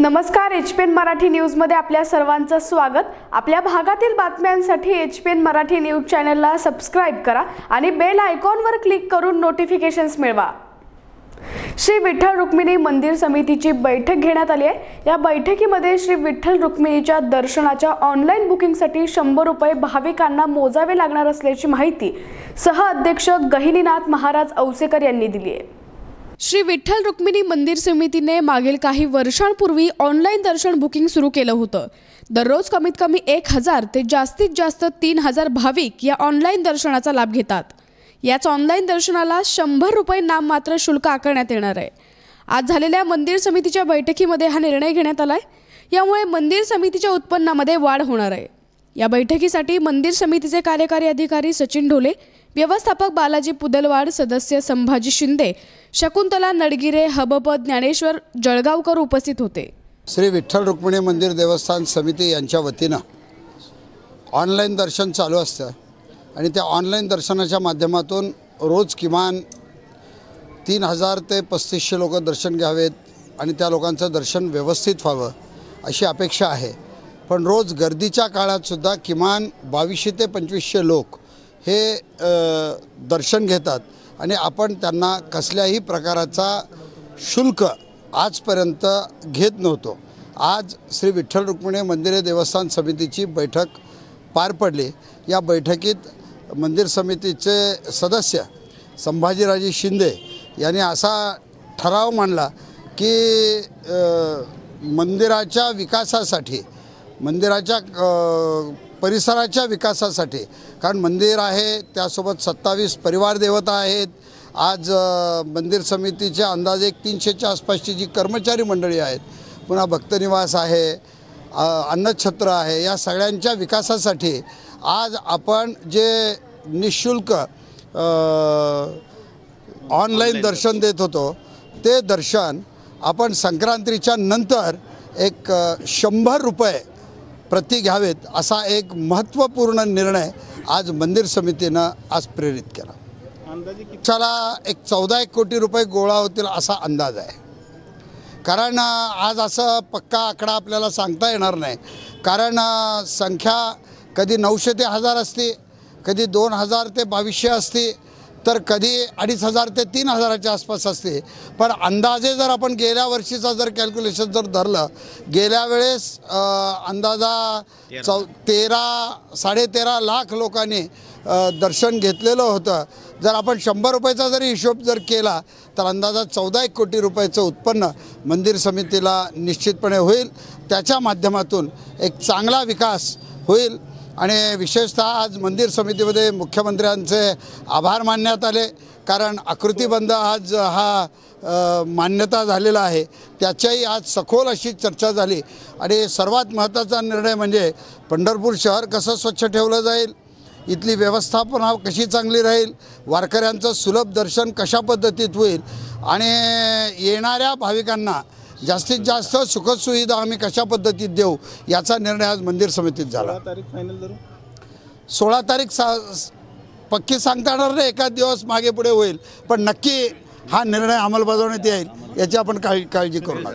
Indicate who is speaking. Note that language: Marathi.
Speaker 1: नमस्कार एच पी एन मराठी न्यूजमध्ये आपल्या सर्वांचं स्वागत. आपल्या भागातील बातम्यांसाठी H P N Marathi news चॅनलला सबस्क्राईब करा आणि बेल आयकॉनवर क्लिक करून नोटिफिकेशन्स मिळवा. श्री विठ्ठल रुक्मिणी मंदिर समितीची बैठक घेण्यात आली आहे. या बैठकीमध्ये श्री विठ्ठल रुक्मिणीच्या दर्शनाच्या ऑनलाईन बुकिंगसाठी शंभर रुपये भाविकांना मोजावे लागणार असल्याची माहिती सह अध्यक्ष गहिनीनाथ महाराज औसेकर यांनी दिली आहे. श्री विठ्ठल रुक्मिणी मंदिर समितीने मागील काही वर्षांपूर्वी ऑनलाईन दर्शन बुकिंग सुरू केलं होतं. दररोज कमीत कमी एक हजार ते जास्तीत जास्त तीन हजार भाविक या ऑनलाईन दर्शनाचा लाभ घेतात. याच ऑनलाईन दर्शनाला शंभर रुपये नाममात्र शुल्क आकारण्यात येणार आहे. आज झालेल्या मंदिर समितीच्या बैठकीमध्ये हा निर्णय घेण्यात आलाय. यामुळे मंदिर समितीच्या उत्पन्नामध्ये वाढ होणार आहे. या बैठकीसाठी मंदिर समितीचे कार्यकारी अधिकारी सचिन ढोले व्यवस्थापक बालाजी पुदलवाड सदस्य संभाजी शिंदे शकुंतला नडगिरे हबप ज्ञानेश्वर जळगावकर उपस्थित होते.
Speaker 2: श्री विठ्ठल रुक्मिणी मंदिर देवस्थान समिती यांच्या वतीनं ऑनलाईन दर्शन चालू असतं आणि त्या ऑनलाईन दर्शनाच्या माध्यमातून रोज किमान तीन हजार ते पस्तीसशे लोक दर्शन घ्यावेत आणि त्या लोकांचं दर्शन व्यवस्थित व्हावं अशी अपेक्षा आहे. पण रोज गर्दीच्या काळातसुद्धा किमान बावीसशे ते पंचवीसशे लोक हे दर्शन घेतात. आणि आपण त्यांना कसल्याही प्रकाराचा शुल्क आजपर्यंत घेत नव्हतो. आज श्री विठ्ठल रुक्मिणी मंदिरे देवस्थान समितीची बैठक पार पडली. या बैठकीत मंदिर समितीचे सदस्य संभाजीराजे शिंदे यांनी असा ठराव मांडला की मंदिराच्या विकासासाठी मंदिराच्या परिसराच्या विकासासाठी. कारण मंदिर आहे त्यासोबत सत्तावीस परिवार देवता आहेत. आज मंदिर समितीच्या अंदाजे एक तीनशेच्या आसपासची जी कर्मचारी मंडळी आहेत पुन्हा भक्तनिवास आहे अन्नछत्र आहे या सगळ्यांच्या विकासासाठी आज आपण जे निशुल्क ऑनलाईन दर्शन देत होतो ते दर्शन आपण संक्रांतीच्या नंतर एक शंभर रुपये प्रति घ्यावेत असा एक महत्त्वपूर्ण निर्णय आज मंदिर समितीनं आज प्रेरित केला. पक्षाला एक चौदा एक कोटी रुपये गोळा होतील असा अंदाज आहे. कारण आज असं पक्का आकडा आपल्याला सांगता येणार नाही. कारण संख्या कधी नऊशे ते हजार असते कधी दोन हजार ते बावीसशे असते तर कधी अडीच हजार ते तीन हजाराच्या आसपास असते. पण अंदाजे जर आपण गेल्या वर्षीचा जर कॅल्क्युलेशन जर धरलं गेल्या वेळेस अंदाजा चौ तेरा साडेतेरा लाख लोकांनी दर्शन घेतलेलं होतं. जर आपण शंभर रुपयाचा जरी हिशोब जर केला तर अंदाजा चौदा एक कोटी रुपयाचं उत्पन्न मंदिर समितीला निश्चितपणे होईल. त्याच्या माध्यमातून एक चांगला विकास होईल. आणि विशेषतः आज मंदिर समितीमध्ये मुख्यमंत्र्यांचे आभार मानण्यात आले. कारण आकृतीबंध आज हा मान्यता झालेला आहे. त्याच्याही आज सखोल अशी चर्चा झाली. आणि सर्वात महत्त्वाचा निर्णय म्हणजे पंढरपूर शहर कसं स्वच्छ ठेवलं जाईल? इथली व्यवस्थापना कशी चांगली राहील? वारकऱ्यांचं सुलभ दर्शन कशा पद्धतीत होईल? आणि येणाऱ्या भाविकांना जास्तीत जास्त सुखसुविधा आम्ही कशा पद्धतीत देऊ याचा निर्णय आज मंदिर समितीत झाला.
Speaker 3: सोळा तारीख फायनल धरू?
Speaker 2: सोळा तारीख सा पक्की सांगता येणार नाही एखाद दिवस मागे पुढे होईल. पण नक्की हा निर्णय अंमलबजावणीत येईल याची आपण काळजी काळजी करू नका.